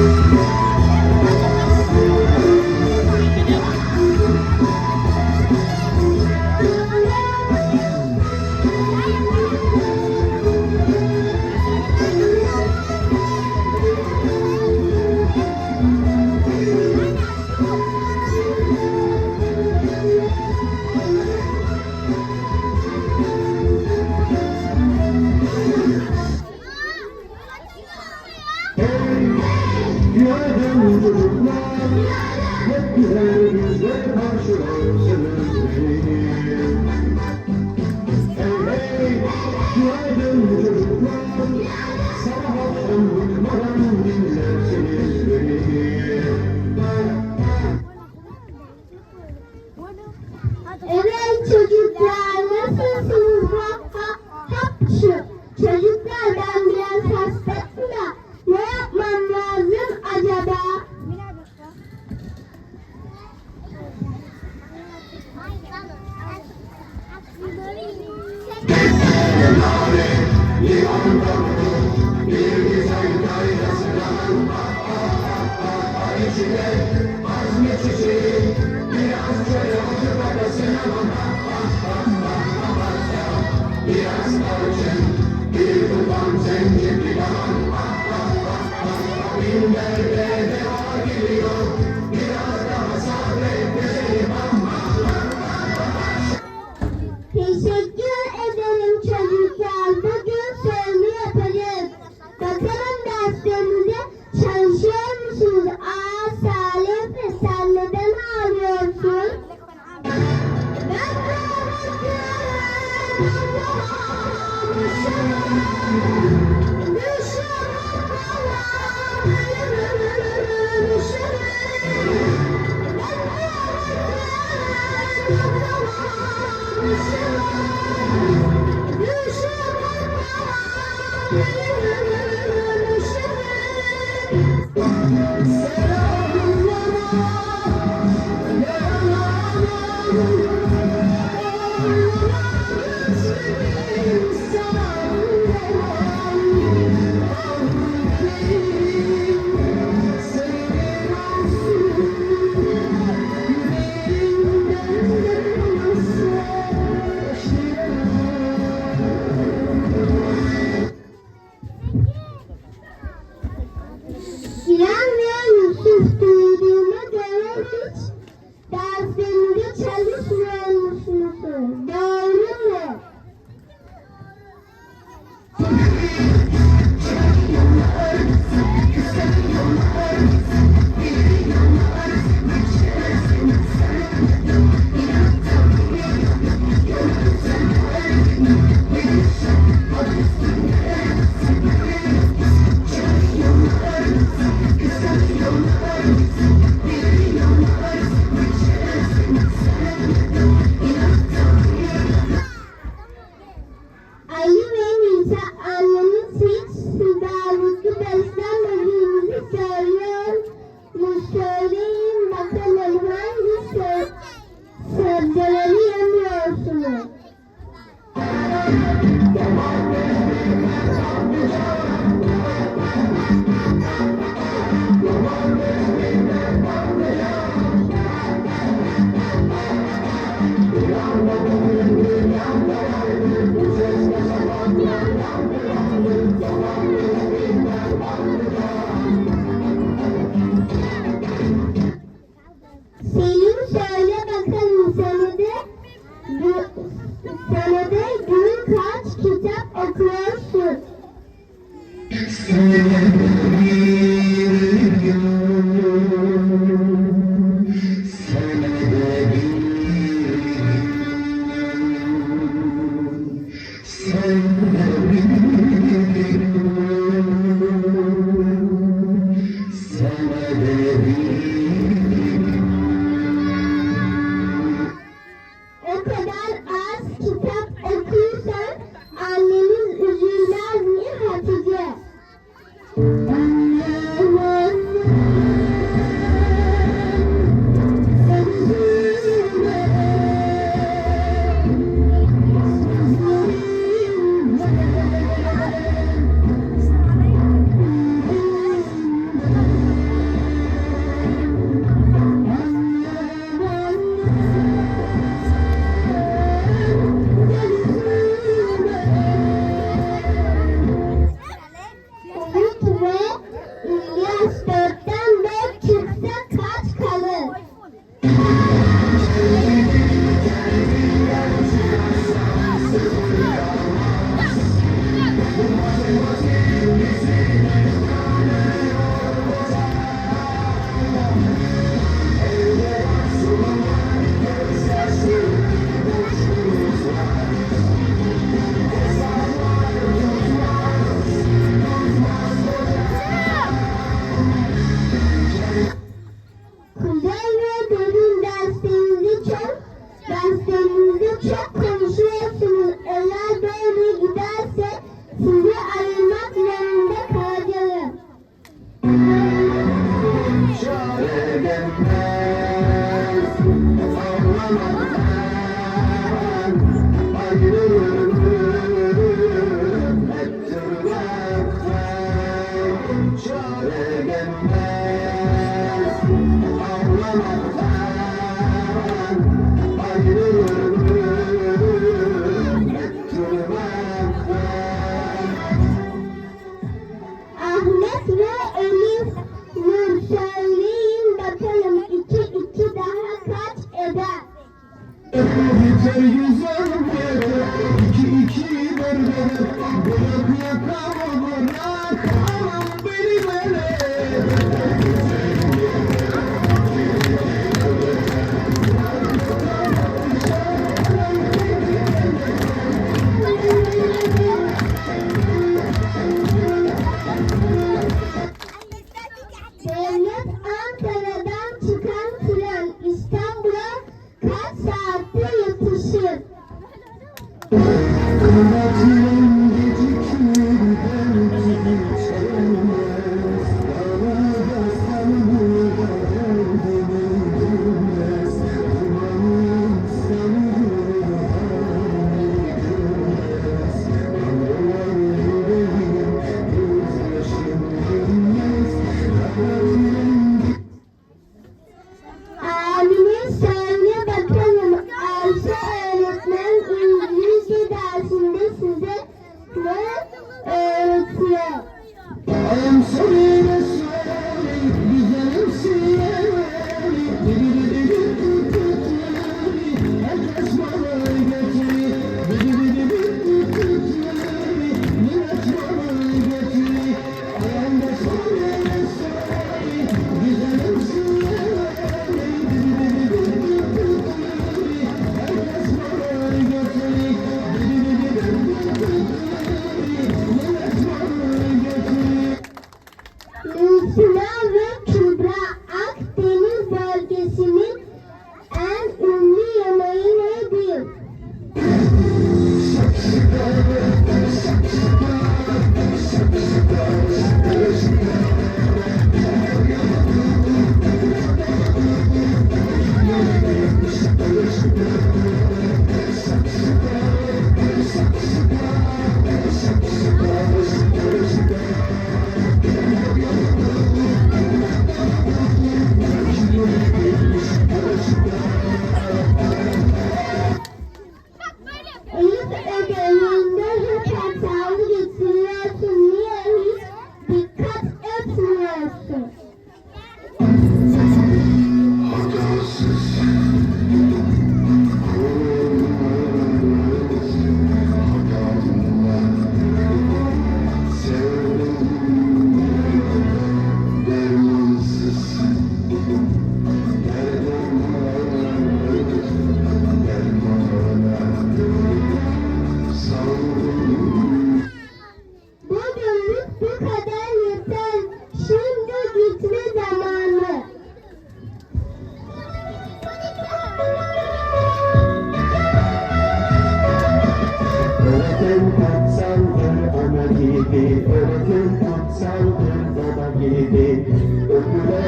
Música Evet çocuklar nasılsınız? Hap hap hap şu. Çocuklar ben ne yapmam acaba? Biraz barışın, bir tutam zengin bir bahar Yaşa! Yaşa! Mm-hmm. Yeah. Ne öğretiyor? I Amen.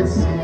guys.